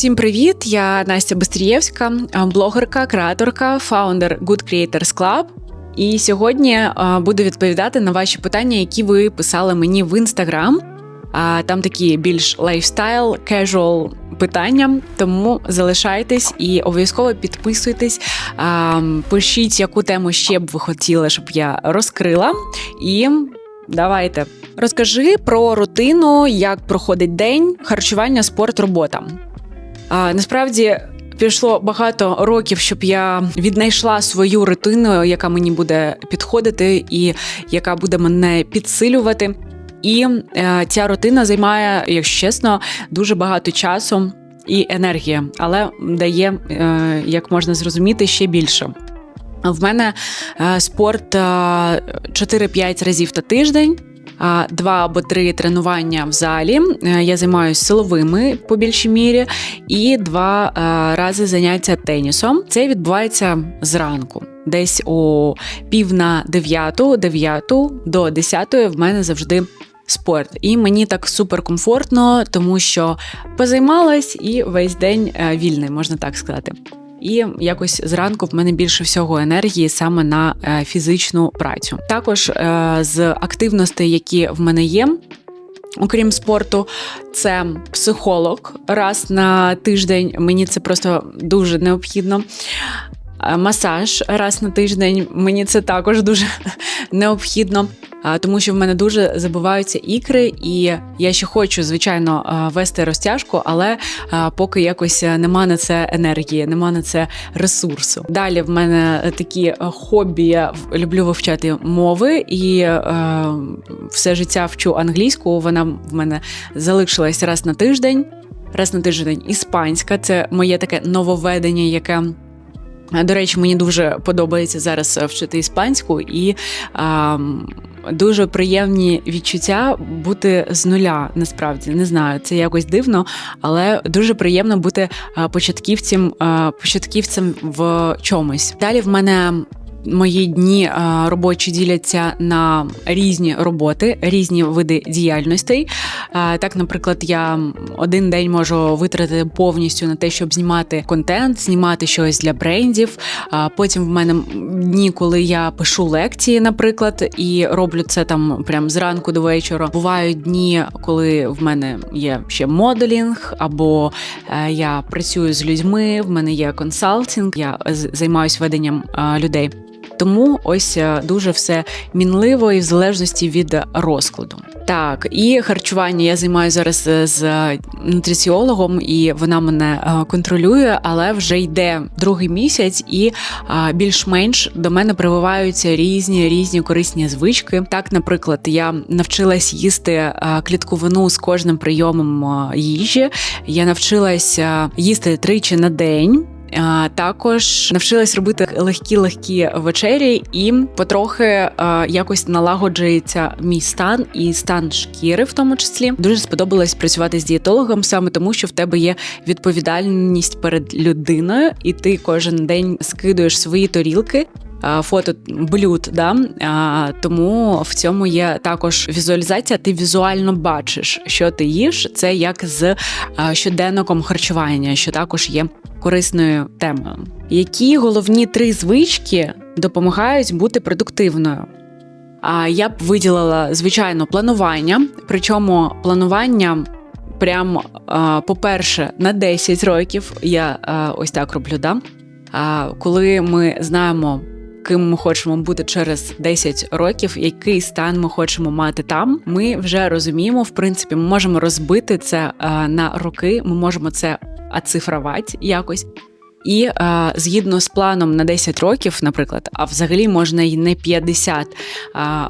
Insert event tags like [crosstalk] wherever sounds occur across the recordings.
Всім привіт! Я Настя Бестрієвська, блогерка, креаторка, фаундер Good Creators Club. І сьогодні буду відповідати на ваші питання, які ви писали мені в інстаграм. Там такі більш лайфстайл, кежуал питання. Тому залишайтесь і обов'язково підписуйтесь. Пишіть, яку тему ще б ви хотіли, щоб я розкрила. І давайте розкажи про рутину, як проходить день, харчування, спорт, робота. А, Насправді. Пішло багато років, щоб я віднайшла свою рутину, яка мені буде підходити, і яка буде мене підсилювати. І е, ця рутина займає, якщо чесно, дуже багато часу і енергії, але дає, е, як можна зрозуміти, ще більше. В мене е, спорт 4-5 разів на тиждень два або три тренування в залі. Е, я займаюся силовими по більшій мірі, і два е, рази заняття тенісом. Це відбувається зранку. Десь о пів на дев'яту, дев'яту до десятої в мене завжди. Спорт, і мені так супер комфортно, тому що позаймалась і весь день е, вільний, можна так сказати. І якось зранку в мене більше всього енергії саме на е, фізичну працю. Також е, з активностей, які в мене є. Окрім спорту, це психолог раз на тиждень. Мені це просто дуже необхідно. Е, масаж раз на тиждень. Мені це також дуже [laughs] необхідно, тому що в мене дуже забиваються ікри, і я ще хочу, звичайно, вести розтяжку, але поки якось нема на це енергії, нема на це ресурсу. Далі в мене такі хобі, я люблю вивчати мови і все життя вчу англійську. Вона в мене залишилась раз на тиждень. Раз на тиждень іспанська це моє таке нововведення, яке до речі, мені дуже подобається зараз е, вчити іспанську, і а, дуже приємні відчуття бути з нуля. Насправді не знаю, це якось дивно, але дуже приємно бути початківцем, початківцем в чомусь. Далі в мене Мої дні е, робочі діляться на різні роботи, різні види діяльностей. Е, так, наприклад, я один день можу витратити повністю на те, щоб знімати контент, знімати щось для брендів. Потім в мене дні, коли я пишу лекції, наприклад, і роблю це там прям зранку до вечора. Бувають дні, коли в мене є ще моделінг, або е, я працюю з людьми. В мене є консалтинг, я займаюся веденням людей. Тому ось е, дуже все мінливо і в залежності від розкладу. Так, і харчування я займаюся зараз е, з нутриціологом, і вона мене е, контролює, але вже йде другий місяць, і більш-менш до мене прививаються різні різні корисні звички. Так, наприклад, я навчилась їсти клітковину з кожним прийомом їжі. Я навчилась їсти тричі на день. Також навчилась робити легкі-легкі вечері, і потрохи якось налагоджується мій стан і стан шкіри, в тому числі дуже сподобалось працювати з дієтологом, саме тому, що в тебе є відповідальність перед людиною, і ти кожен день скидуєш свої торілки. Фото блюд, да тому в цьому є також візуалізація. Ти візуально бачиш, що ти їш. Це як з щоденником харчування, що також є корисною темою. Які головні три звички допомагають бути продуктивною? А я б виділила звичайно планування, причому планування. Прям, по-перше, на 10 років я ось так роблю. Да? Коли ми знаємо, ким ми хочемо бути через 10 років, який стан ми хочемо мати там, ми вже розуміємо, в принципі, ми можемо розбити це на роки, ми можемо це оцифрувати якось. І е, згідно з планом на 10 років, наприклад, а взагалі можна й не 50 е,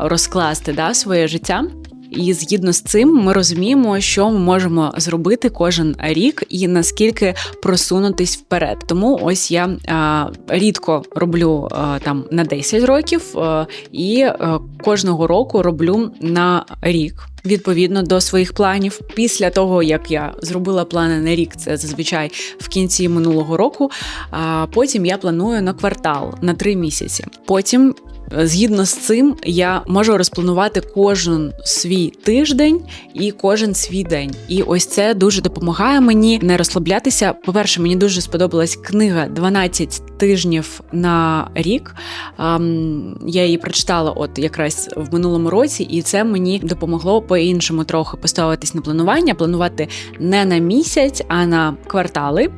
розкласти да, своє життя. І згідно з цим ми розуміємо, що ми можемо зробити кожен рік і наскільки просунутись вперед. Тому ось я рідко роблю там на 10 років і кожного року роблю на рік. Відповідно до своїх планів, після того як я зробила плани на рік, це зазвичай в кінці минулого року. А потім я планую на квартал на три місяці. Потім Згідно з цим, я можу розпланувати кожен свій тиждень і кожен свій день. І ось це дуже допомагає мені не розслаблятися. По-перше, мені дуже сподобалась книга «12 тижнів на рік. Я її прочитала от якраз в минулому році, і це мені допомогло по-іншому трохи поставитись на планування, планувати не на місяць, а на квартали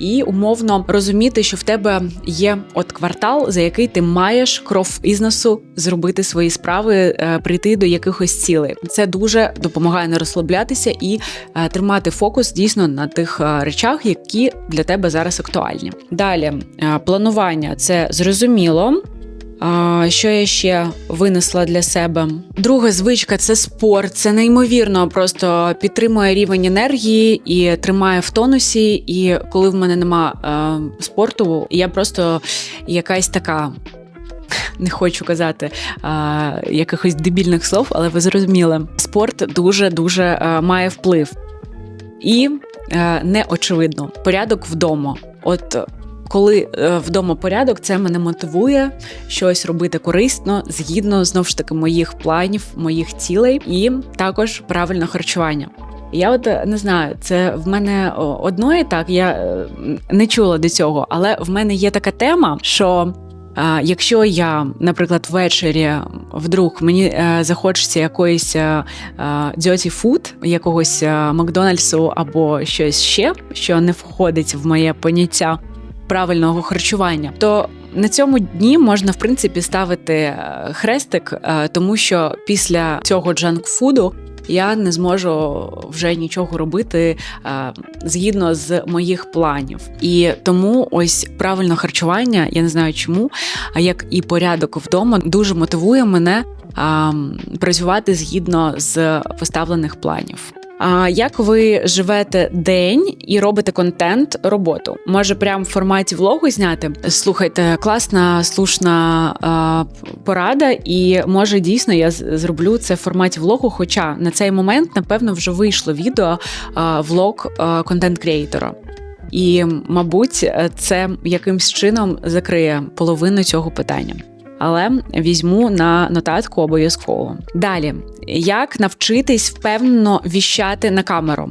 і умовно розуміти, що в тебе є от квартал, за який ти маєш кров бізнесу зробити свої справи, е, прийти до якихось цілей. Це дуже допомагає не розслаблятися і е, тримати фокус дійсно на тих е, речах, які для тебе зараз актуальні. Далі планування це зрозуміло. Що я ще винесла для себе? Друга звичка це спорт. Це неймовірно, просто підтримує рівень енергії і тримає в тонусі. І коли в мене нема е, спорту, я просто якась така. [laughs] Не хочу казати а, якихось дебільних слов, але ви зрозуміли, спорт дуже дуже а, має вплив. І а, неочевидно порядок вдома. От коли е, вдома порядок, це мене мотивує щось робити корисно згідно знову ж таки моїх планів, моїх цілей, і також правильне харчування. Я от е, не знаю, це в мене одної так, я е, не чула до цього, але в мене є така тема, що. Якщо я, наприклад, ввечері вдруг мені захочеться якоїсь дзьоті фуд, якогось Макдональдсу або щось ще, що не входить в моє поняття, правильного харчування, то на цьому дні можна в принципі ставити е, хрестик, е, тому що після цього джанкфуду я не зможу вже нічого робити е, згідно з моїх планів. І тому ось правильне харчування, я не знаю чому, а як і порядок вдома дуже мотивує мене працювати згідно з поставлених планів. А як ви живете день і робите контент, роботу? Може, прямо в форматі влогу зняти? Слухайте, класна, слушна а, порада, і може дійсно я зроблю це в форматі влогу. Хоча на цей момент, напевно, вже вийшло відео а, влог контент-креатора. І, мабуть, це якимсь чином закриє половину цього питання але візьму на нотатку обов'язково. Далі, як навчитись впевнено віщати на камеру?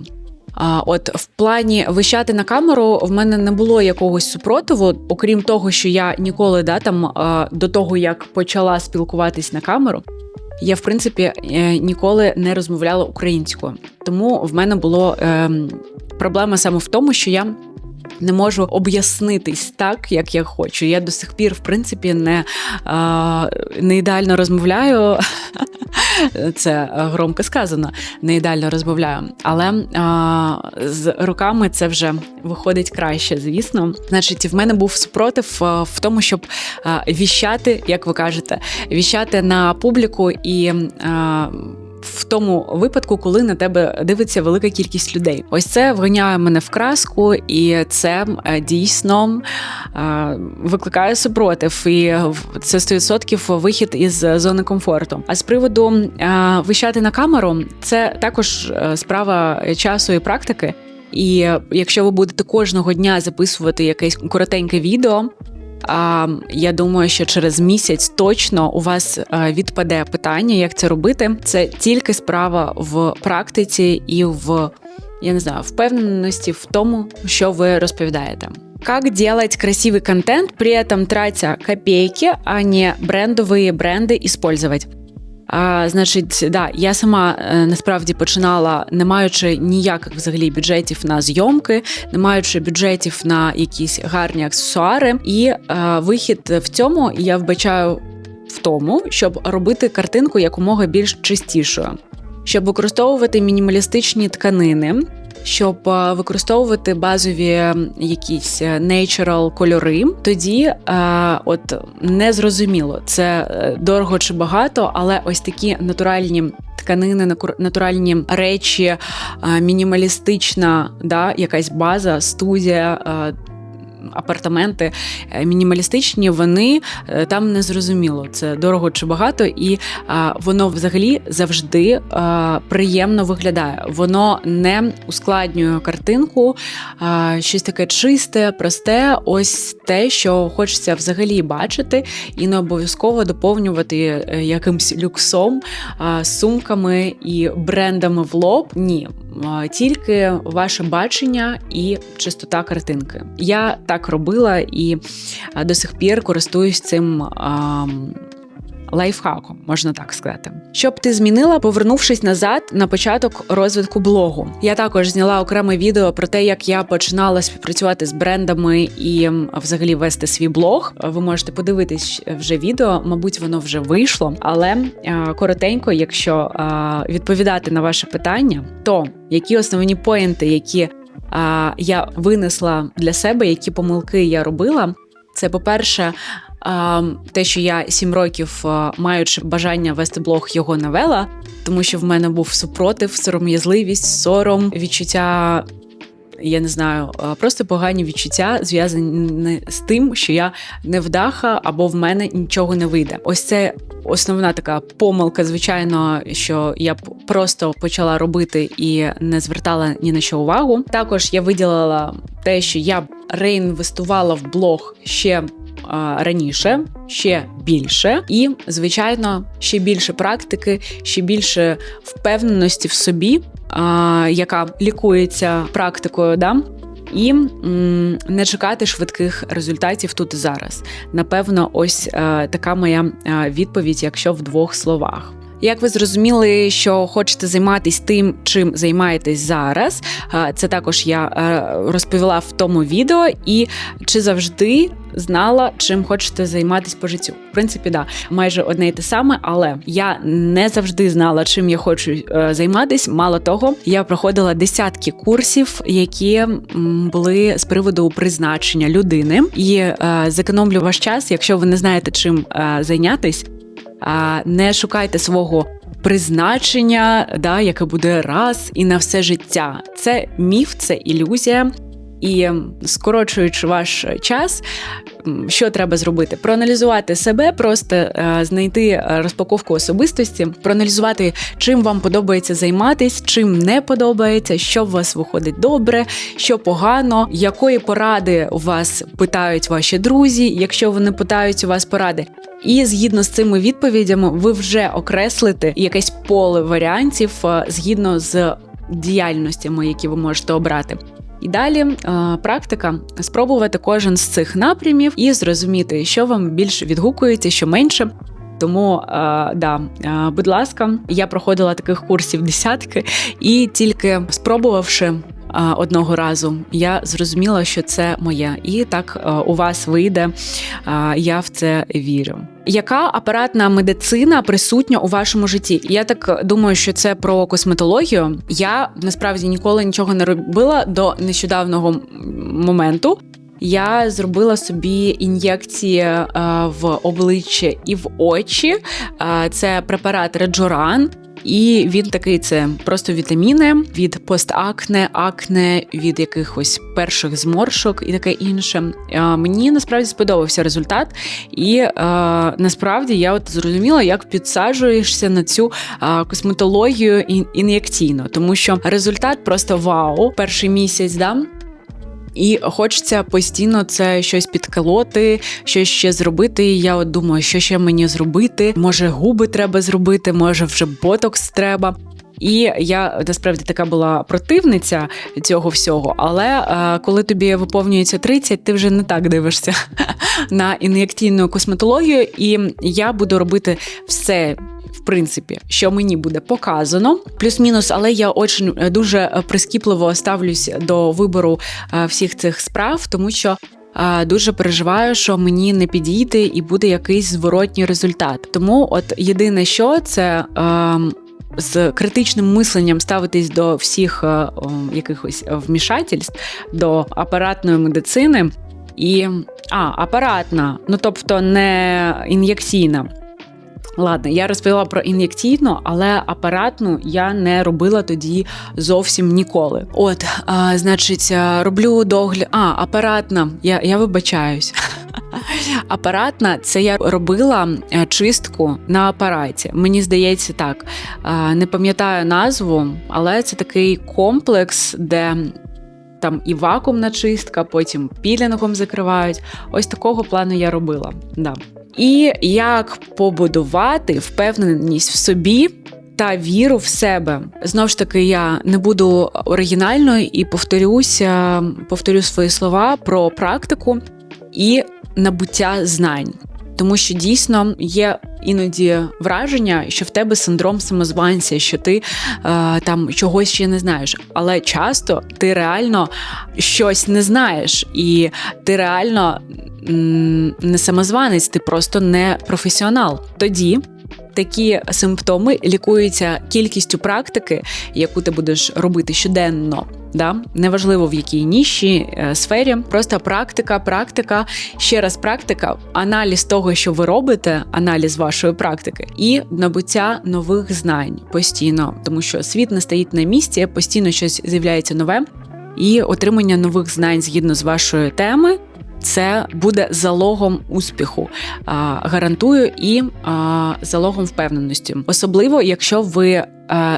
А от в плані вищати на камеру в мене не було якогось супротиву, окрім того, що я ніколи да там до того як почала спілкуватись на камеру, я в принципі е, ніколи не розмовляла українською. Тому в мене було е, проблема саме в тому, що я не можу об'яснитись так, як я хочу. Я до сих пір, в принципі, не, не ідеально розмовляю. [laughs] Це громко сказано, не ідеально розмовляю. Але а, з роками це вже виходить краще, звісно. Значить, в мене був спротив в тому, щоб віщати, як ви кажете, віщати на публіку і. А, в тому випадку, коли на тебе дивиться велика кількість людей. Ось це вганяє мене в краску, і це е, дійсно е, викликає супротив. І це 100% вихід із зони комфорту. А з приводу е, вищати на камеру, це також справа часу і практики. І якщо ви будете кожного дня записувати якесь коротеньке відео, я думаю, що через місяць точно у вас е, відпаде питання, як це робити. Це тільки справа в практиці і в я не знаю, впевненості в тому, що ви розповідаєте. Как делать красивый контент, при этом тратя копейки, а не брендовые бренди использовать? А, Значить, да, я сама е, насправді починала, не маючи ніяких взагалі бюджетів на зйомки, не маючи бюджетів на якісь гарні аксесуари, і а, е, вихід в цьому я вбачаю в тому, щоб робити картинку якомога більш чистішою, щоб використовувати мінімалістичні тканини щоб е, використовувати базові якісь нейчерал кольори, тоді е, от незрозуміло, це дорого чи багато, але ось такі натуральні. Тканини, натуральні речі, мінімалістична, да, якась база, студія, апартаменти е, мінімалістичні, вони е, там не зрозуміло, це дорого чи багато, і воно взагалі завжди приємно виглядає. Воно не ускладнює картинку, щось таке чисте, просте, ось те, що хочеться взагалі бачити, і не обов'язково доповнювати якимсь люксом, сумками і брендами в лоб. Ні тільки ваше бачення і чистота картинки. Я так робила і до сих пір користуюсь цим лайфхаком, можна так сказати. Що б ти змінила, повернувшись назад на початок розвитку блогу. Я також зняла окреме відео про те, як я починала співпрацювати з брендами і взагалі вести свій блог. Ви можете подивитись вже відео, мабуть, воно вже вийшло. Але коротенько, якщо відповідати на ваше питання, то які основні поінти, які я винесла для себе, які помилки я робила, це по перше те, що я сім років, маючи бажання вести блог, його навела, тому що в мене був супротив, сором'язливість, сором, відчуття. Я не знаю, просто погані відчуття зв'язані з тим, що я не вдаха або в мене нічого не вийде. Ось це основна така помилка, звичайно, що я просто почала робити і не звертала ні на що увагу. Також я виділила те, що я реінвестувала в блог ще раніше, ще більше, і, звичайно, ще більше практики, ще більше впевненості в собі, яка лікується практикою. да? І не чекати швидких результатів тут і зараз. Напевно, ось е, така моя е, відповідь, якщо в двох словах. Як ви зрозуміли, що хочете займатися тим, чим займаєтесь зараз? Це також я е, розповіла в тому відео, і чи завжди знала, чим хочете займатися по життю? В принципі, да, майже одне й те саме, але я не завжди знала, чим я хочу е, займатися. Мало того, я проходила десятки курсів, які були з приводу призначення людини, і е, зекономлю ваш час, якщо ви не знаєте, чим зайнятись не шукайте свого призначення, да, яке буде раз і на все життя. Це міф, це ілюзія. І скорочуючи ваш час, що треба зробити? Проаналізувати себе, просто е, знайти розпаковку особистості, проаналізувати, чим вам подобається займатись, чим не подобається, що в вас виходить добре, що погано, якої поради у вас питають ваші друзі, якщо вони питають у вас поради. І згідно з цими відповідями, ви вже окреслите якесь поле варіантів е, згідно з діяльностями, які ви можете обрати. І далі е, практика спробувати кожен з цих напрямів і зрозуміти, що вам більше відгукується, що менше. Тому е, да, будь ласка, я проходила таких курсів десятки, і тільки спробувавши одного разу я зрозуміла, що це моє, і так у вас вийде. Я в це вірю. Яка апаратна медицина присутня у вашому житті? Я так думаю, що це про косметологію. Я насправді ніколи нічого не робила до нещодавнього моменту. Я зробила собі ін'єкції в обличчя і в очі. Це препарат Реджоран. І він такий це просто вітаміни від постакне, акне, від якихось перших зморшок і таке інше. Мені насправді сподобався результат, і насправді я от зрозуміла, як підсаджуєшся на цю косметологію ін'єкційно, тому що результат просто вау, перший місяць да. І хочеться постійно це щось підколоти, щось ще зробити. І я от думаю, що ще мені зробити. Може, губи треба зробити, може вже ботокс треба. І я насправді така була противниця цього всього. Але е, коли тобі виповнюється 30, ти вже не так дивишся [laughs] на ін'єкційну косметологію, і я буду робити все в принципі, що мені буде показано, плюс-мінус, але я очень е, дуже е, прискіпливо ставлюсь до вибору е, всіх цих справ, тому що. Дуже переживаю, що мені не підійде і буде якийсь зворотній результат. Тому, от єдине, що це е, з критичним мисленням ставитись до всіх е, якихось вмішательств, до апаратної медицини і а, апаратна, ну тобто не ін'єкційна. Ладно, я розповіла про ін'єкційну, але апаратну я не робила тоді зовсім ніколи. От, а, значить, роблю догляд. А, апаратна. Я, я вибачаюсь. [laughs] Апаратна це я робила е, чистку на апараті. Мені здається, так. Е, Не пам'ятаю назву, але це такий комплекс, де там і вакуумна чистка, потім пілінгом закривають. Ось такого плану я робила. Да. І як побудувати впевненість в собі. Та віру в себе знову ж таки, я не буду оригінальною і повторюся, повторю свої слова про практику і набуття знань. Тому що дійсно є іноді враження, що в тебе синдром самозванця, що ти е, там чогось ще не знаєш. Але часто ти реально щось не знаєш, і ти реально не самозванець, ти просто не професіонал. Тоді такі симптоми лікуються кількістю практики, яку ти будеш робити щоденно. Да? Неважливо в якій ніші е, сфері, просто практика, практика, ще раз практика, аналіз того, що ви робите, аналіз вашої практики, і набуття нових знань постійно, тому що світ не стоїть на місці, постійно щось з'являється нове, і отримання нових знань згідно з вашої теми. Це буде залогом успіху, гарантую, і залогом впевненості, особливо якщо ви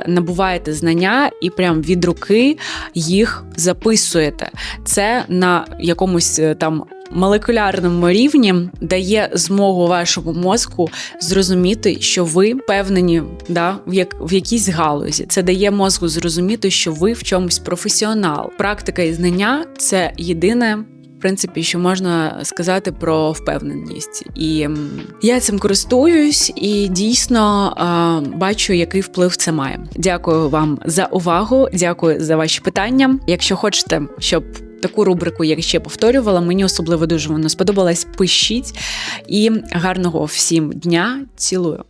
набуваєте знання і прям від руки їх записуєте. Це на якомусь е, там. Молекулярному рівні дає змогу вашому мозку зрозуміти, що ви впевнені да, в як в якійсь галузі. Це дає мозку зрозуміти, що ви в чомусь професіонал. Практика і знання це єдине принципі, що можна сказати про впевненість, і я цим користуюсь і дійсно бачу, який вплив це має. Дякую вам за увагу. Дякую за ваші питання. Якщо хочете, щоб Таку рубрику я ще повторювала. Мені особливо дуже воно сподобалось. Пишіть і гарного всім дня. Цілую.